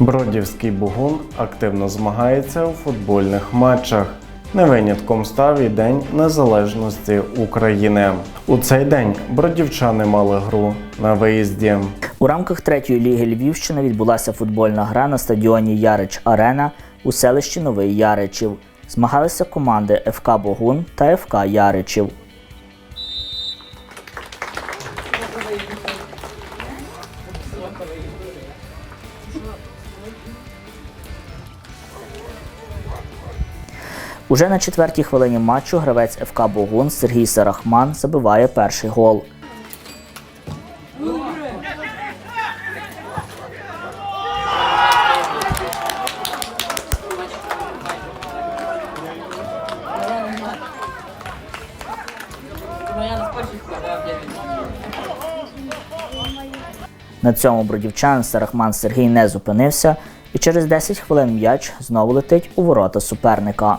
Бродівський Бугун активно змагається у футбольних матчах. Не винятком став і День Незалежності України. У цей день бродівчани мали гру на виїзді. У рамках третьої ліги Львівщини відбулася футбольна гра на стадіоні Ярич Арена у селищі Новий Яричів. Змагалися команди ФК Богун та ФК Яричів. Уже на четвертій хвилині матчу гравець ФК Богун Сергій Сарахман забиває перший гол. На цьому бродівчан Сарахман Сергій не зупинився, і через 10 хвилин м'яч знову летить у ворота суперника.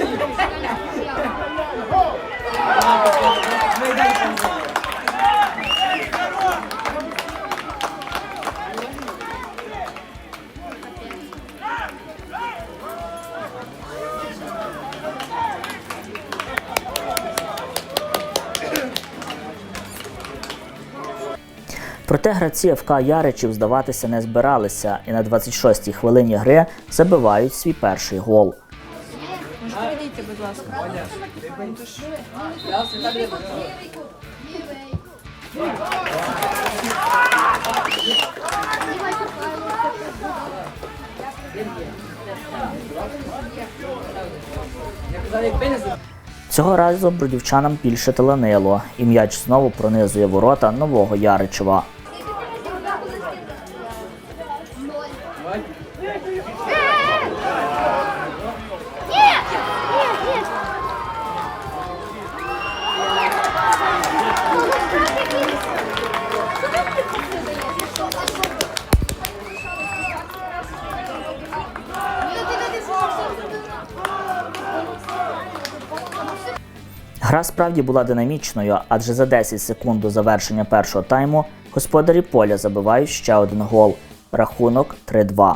Проте гравці ФК Яричів здаватися не збиралися і на 26-й хвилині гри забивають свій перший гол. Цього разу бродівчанам більше таланило, і м'яч знову пронизує ворота нового Яричева. Гра справді була динамічною, адже за 10 секунд до завершення першого тайму господарі поля забивають ще один гол. Рахунок 3-2.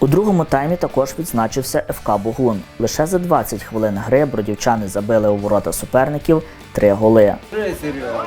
У другому таймі також відзначився ФК Бугун. Лише за 20 хвилин гри бродівчани забили у ворота суперників три голи. Серйозно,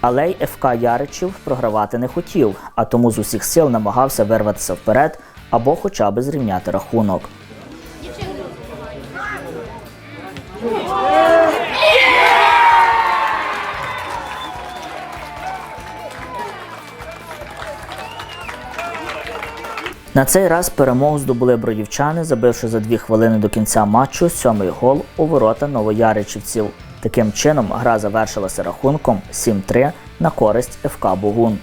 Але й ФК Яричів програвати не хотів, а тому з усіх сил намагався вирватися вперед або хоча б зрівняти рахунок. На цей раз перемогу здобули бродівчани, забивши за дві хвилини до кінця матчу сьомий гол у ворота новояричівців. Таким чином, гра завершилася рахунком 7-3 на користь ФК Богун.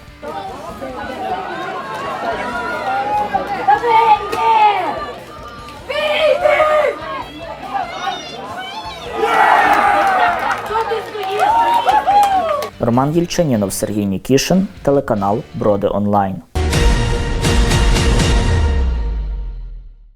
Роман Єльчанінов, Сергій Нікішин, телеканал Броди Онлайн.